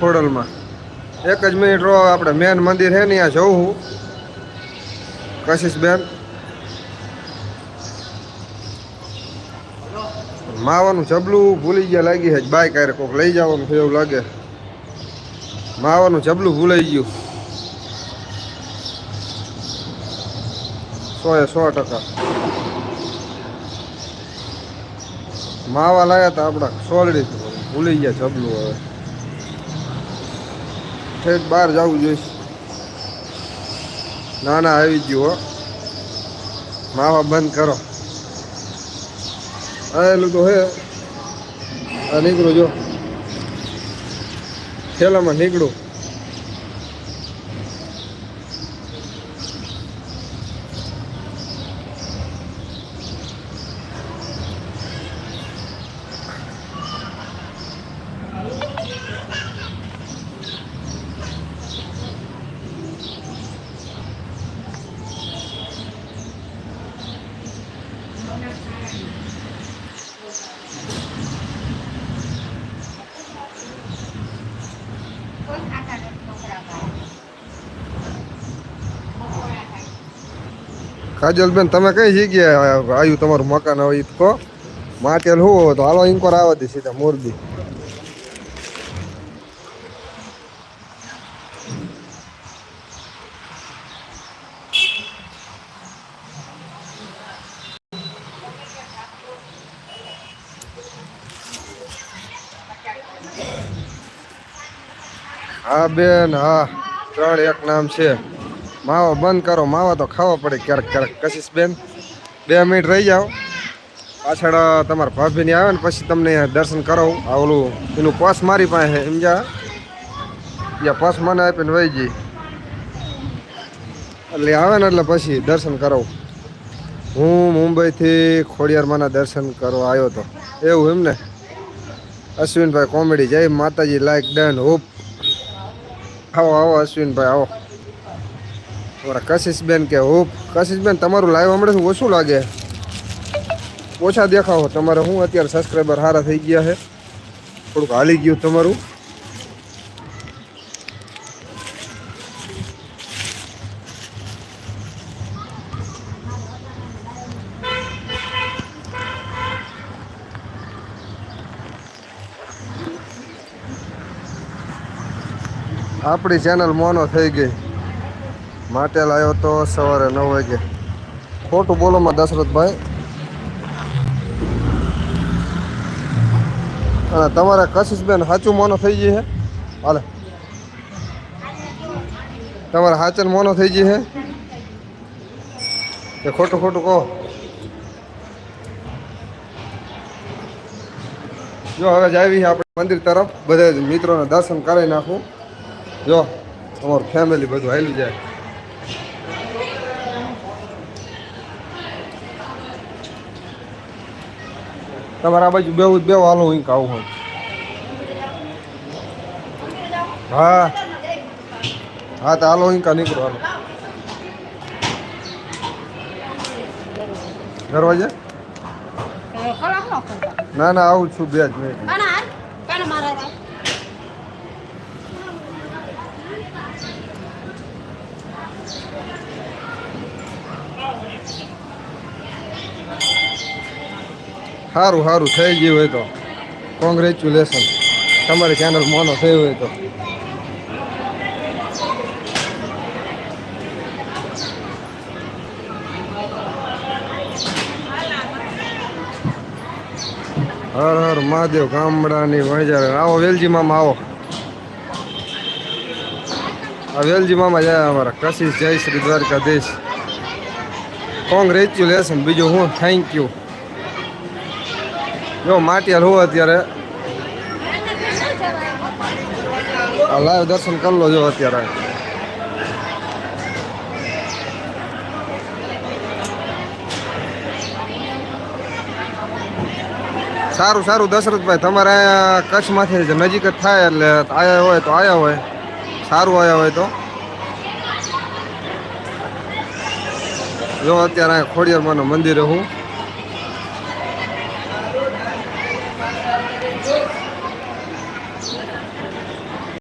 ખોડલમાં એક જ મિનિટ રહો, આપણે મેન મંદિર છે ને, ત્યાં જવું હું. કશિશબેન. માવાનું જબલું ભૂલી ગયા લાગી છે બાઈક આરે કોક લઈ જવાનું છે એવું લાગે. માવાનું જબલું ભૂલાઈ ગયું. સો એ સો ટકા. માવા લાયા હતા આપણા, સોલડી ભૂલી ગયા જબલું હવે. ઠેક બહાર જવું જોઈશ. ના ના, આવી ગયું, હો. માવા બંધ કરો. આવેલું તો હે. નીકળું, જો. થેલામાં નીકળું. કાજલબેન, તમે કઈ જગ્યાએ આવ્યું તમારું મકાન? હવે ઈ તો કહો માટેલ હું તો હાલો ઇન્કોર આવે હતી સીધા મોરબી. હા બેન, હા. ત્રણ એક નામ છે. માવા બંધ કરો, માવા તો ખાવા પડે ક્યારેક ક્યારેક. કશીશ બેન, બે મિનિટ રહી જાઓ. પાછળ તમારા ભાભીની આવે ને પછી તમને દર્શન કરાવું. આ ઓલું, એનું પસ મારી પાસે સમજ્યા? ત્યાં પસ મને આપીને વહી જઈ એટલે આવે ને એટલે પછી દર્શન કરાવું. હું મુંબઈથી ખોડિયારમાંના દર્શન કરવા આવ્યો હતો એવું એમને અશ્વિનભાઈ કોમેડી, જય માતાજી લાઈક ડન હોપ આવો આવો અશ્વિનભાઈ, આવો. તમારા કશિશબેન કે હું, કશિશબેન, તમારું લાઈવ હમણાં ઓછું લાગે? ઓછા દેખાવો. તમારે શું અત્યારે સબસ્ક્રાઈબર સારા થઈ ગયા છે? થોડુંક હાલી ગયું તમારું? આપણી ચેનલ મોનો થઈ ગઈ. માટે લાવ્યો તો સવારે નવ વાગે. ખોટું બોલોમાં દશરથભાઈ. અને તમારે કશિશબેન સાચું મોનો થઈ ગઈ છે? હાલે. તમારે હાચન મોનો થઈ ગઈ છે? કે ખોટું ખોટું કહો. જો હવે જ આવી આપણે મંદિર તરફ. બધા મિત્રોને દર્શન કરાવી નાખું. જો અમારું ફેમિલી બધું હાલી જાય. તમારે આ બાજુ બેવું બે હાલો હું આવું હું હા. હા તો હાલો હું નીકળો હાલો. દરવાજે? ના ના આવું છું બે જ મિનિટ. સારું સારું થઈ ગયું હોય તો. કોંગ્રેચ્યુલેશન તમારી ચેનલ મોનો થયું હોય તો. હર હર, મહાદેવ, ગામડાની વણજાર આવો, વેલજી મામા, આવો. આ વેલજી મામા જાય અમારા કશિશ, જય શ્રી દ્વારકાધીશ. કોંગ્રેચ્યુલેશન બીજું હું થેન્ક યુ જો માટિયાલ હું અત્યારે. લાઈવ દર્શન કરી લો જો અત્યારે. સારું સારું, દશરથભાઈ, તમારે અહીંયા કચ્છમાંથી નજીક જ થાય એટલે આયા હોય તો આયા હોય. સારું આયા હોય તો. જો, અત્યારે ખોડિયારમાંનું મંદિર હું.